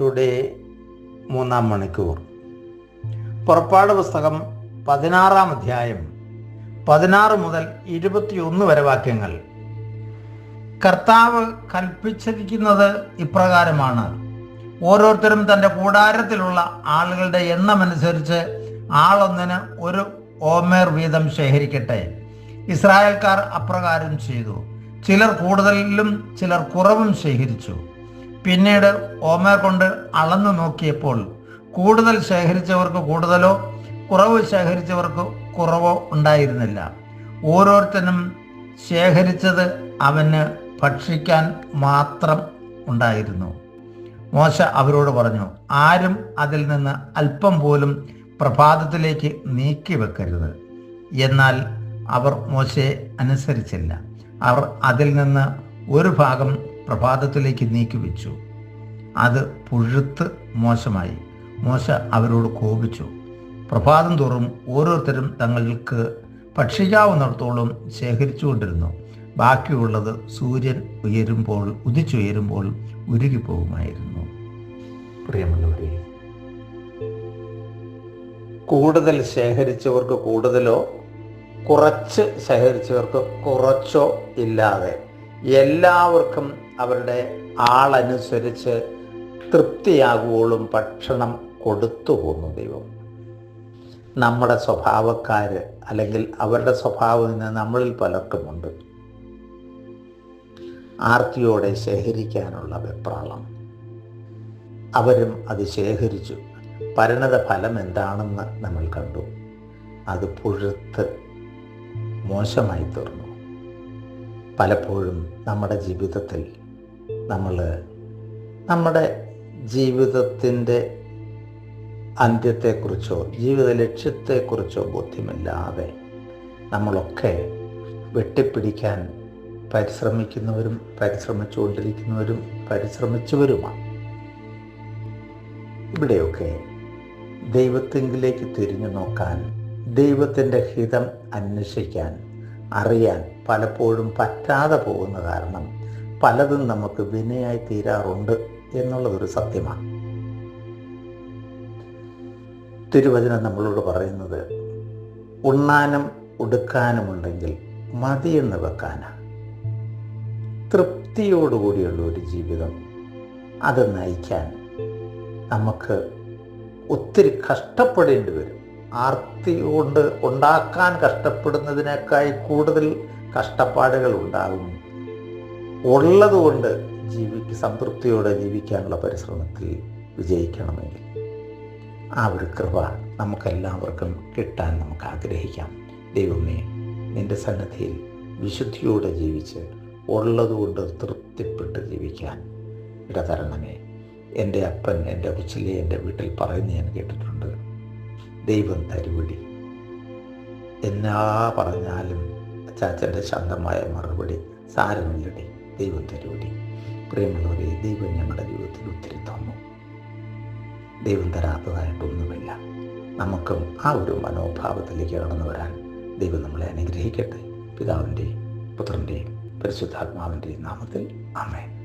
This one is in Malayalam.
ടുഡേ മൂന്നാം മണിക്കൂർ. പുറപ്പാട് പുസ്തകം പതിനാറാം അധ്യായം പതിനാറ് മുതൽ ഇരുപത്തിയൊന്ന് വരെ വാക്യങ്ങൾ. കർത്താവ് കൽപ്പിച്ചിരിക്കുന്നത് ഇപ്രകാരമാണ്. ഓരോരുത്തരും തന്റെ കൂടാരത്തിലുള്ള ആളുകളുടെ എണ്ണമനുസരിച്ച് ആളൊന്നിന് ഒരു ഓമേർ വീതം ശേഖരിക്കട്ടെ. ഇസ്രായേൽക്കാർ അപ്രകാരം ചെയ്തു. ചിലർ കൂടുതലിലും ചിലർ കുറവും ശേഖരിച്ചു. പിന്നീട് ഓമർ കൊണ്ട് അളന്നു നോക്കിയപ്പോൾ കൂടുതൽ ശേഖരിച്ചവർക്ക് കൂടുതലോ കുറവ് ശേഖരിച്ചവർക്ക് കുറവോ ഉണ്ടായിരുന്നില്ല. ഓരോരുത്തരും ശേഖരിച്ചത് അവന് ഭക്ഷിക്കാൻ മാത്രം ഉണ്ടായിരുന്നു. മോശ അവരോട് പറഞ്ഞു ആരും അതിൽ നിന്ന് അല്പം പോലും പ്രഭാതത്തിലേക്ക് നീക്കി വെക്കരുത്. എന്നാൽ അവർ മോശയെ അനുസരിച്ചില്ല. അവർ അതിൽ നിന്ന് ഒരു ഭാഗം പ്രഭാതത്തിലേക്ക് നീക്കി വെച്ചു അത് പുഴുത്ത് മോശമായി. മോശ അവരോട് കോപിച്ചു. പ്രഭാതം തോറും ഓരോരുത്തരും തങ്ങൾക്ക് ഭക്ഷിക്കാവുന്നിടത്തോളം ശേഖരിച്ചുകൊണ്ടിരുന്നു. ബാക്കിയുള്ളത് സൂര്യൻ ഉയരുമ്പോൾ ഉദിച്ചുയരുമ്പോൾ ഉരുകിപ്പോകുമായിരുന്നു പ്രിയമുള്ളവരെ കൂടുതൽ ശേഖരിച്ചവർക്ക് കൂടുതലോ കുറച്ച് ശേഖരിച്ചവർക്ക് കുറച്ചോ ഇല്ലാതെ എല്ലാവർക്കും അവരുടെ ആളനുസരിച്ച് തൃപ്തിയാകുവോളും ഭക്ഷണം കൊടുത്തു പോന്നു ദൈവം. നമ്മുടെ സ്വഭാവക്കാർ അല്ലെങ്കിൽ അവരുടെ സ്വഭാവം ഇന്ന് നമ്മളിൽ പലർക്കുമുണ്ട്. ആർത്തിയോടെ ശേഖരിക്കാനുള്ള വെപ്രാളം. അവരും അത് ശേഖരിച്ചു. പരിണത ഫലം എന്താണെന്ന് നമ്മൾ കണ്ടു. അത് പുഴുത്ത് മോശമായി തീർന്നു. പലപ്പോഴും നമ്മുടെ ജീവിതത്തിൽ നമ്മൾ നമ്മുടെ ജീവിതത്തിന്റെ അന്ത്യത്തെക്കുറിച്ചോ ജീവിത ലക്ഷ്യത്തെക്കുറിച്ചോ ബോധ്യമില്ലാതെ നമ്മളൊക്കെ വെട്ടിപ്പിടിക്കാൻ പരിശ്രമിക്കുന്നവരും പരിശ്രമിച്ചുകൊണ്ടിരിക്കുന്നവരും പരിശ്രമിച്ചവരുമാണ്. ഇവിടെയൊക്കെ ദൈവത്തെങ്കിലേക്ക് തിരിഞ്ഞു നോക്കാൻ ദൈവത്തിന്റെ ഹിതം അന്വേഷിക്കാൻ അറിയാൻ പലപ്പോഴും പറ്റാതെ പോകുന്ന കാരണം പലതും നമുക്ക് വിനയായി തീരാറുണ്ട് എന്നുള്ളതൊരു സത്യമാണ്. തിരുവചനം നമ്മളോട് പറയുന്നത് ഉണ്ണാനും ഉടുക്കാനുമുണ്ടെങ്കിൽ മതിയെന്ന് വെക്കാനാണ്. തൃപ്തിയോടുകൂടിയുള്ള ഒരു ജീവിതം അത് നയിക്കാൻ നമുക്ക് ഒത്തിരി കഷ്ടപ്പെടേണ്ടി വരും. ആർത്തി കൊണ്ട് ഉണ്ടാക്കാൻ കഷ്ടപ്പെടുന്നതിനേക്കാൾ കൂടുതൽ കഷ്ടപ്പാടുകൾ ഉണ്ടാകും. ഉള്ളതുകൊണ്ട് ജീവിക്ക് സംതൃപ്തിയോടെ ജീവിക്കാനുള്ള പരിശ്രമത്തിൽ വിജയിക്കണമെങ്കിൽ ആ ഒരു കൃപ നമുക്കെല്ലാവർക്കും കിട്ടാൻ നമുക്ക് ആഗ്രഹിക്കാം ദൈവമേ നിന്റെ സന്നദ്ധിയിൽ വിശുദ്ധിയോടെ ജീവിച്ച് ഉള്ളതുകൊണ്ട് തൃപ്തിപ്പെട്ട് ജീവിക്കാൻ ഇടതരണമേ. എന്റെ അപ്പൻ എന്റെ കൊച്ചിലെ എന്റെ വീട്ടിൽ പറയുന്ന ഞാൻ കേട്ടിട്ടുണ്ട്. ദൈവം തരുവടി എന്നാ പറഞ്ഞാലും ചാച്ചന്റെ ശാന്തമായ മറുപടി സാരമില്ലടി. ദൈവം തരുവടി പ്രിയമുള്ളവരെ ദൈവം ഞങ്ങളുടെ ജീവിതത്തിൽ ഒത്തിരി തന്നു. ദൈവം തരാത്തതായിട്ടൊന്നുമില്ല. നമുക്കും ആ ഒരു മനോഭാവത്തിലേക്ക് കടന്നു വരാൻ ദൈവം നമ്മളെ അനുഗ്രഹിക്കട്ടെ. പിതാവിന്റെയും പുത്രന്റെയും പരിശുദ്ധാത്മാവിന്റെയും നാമത്തിൽ അമേ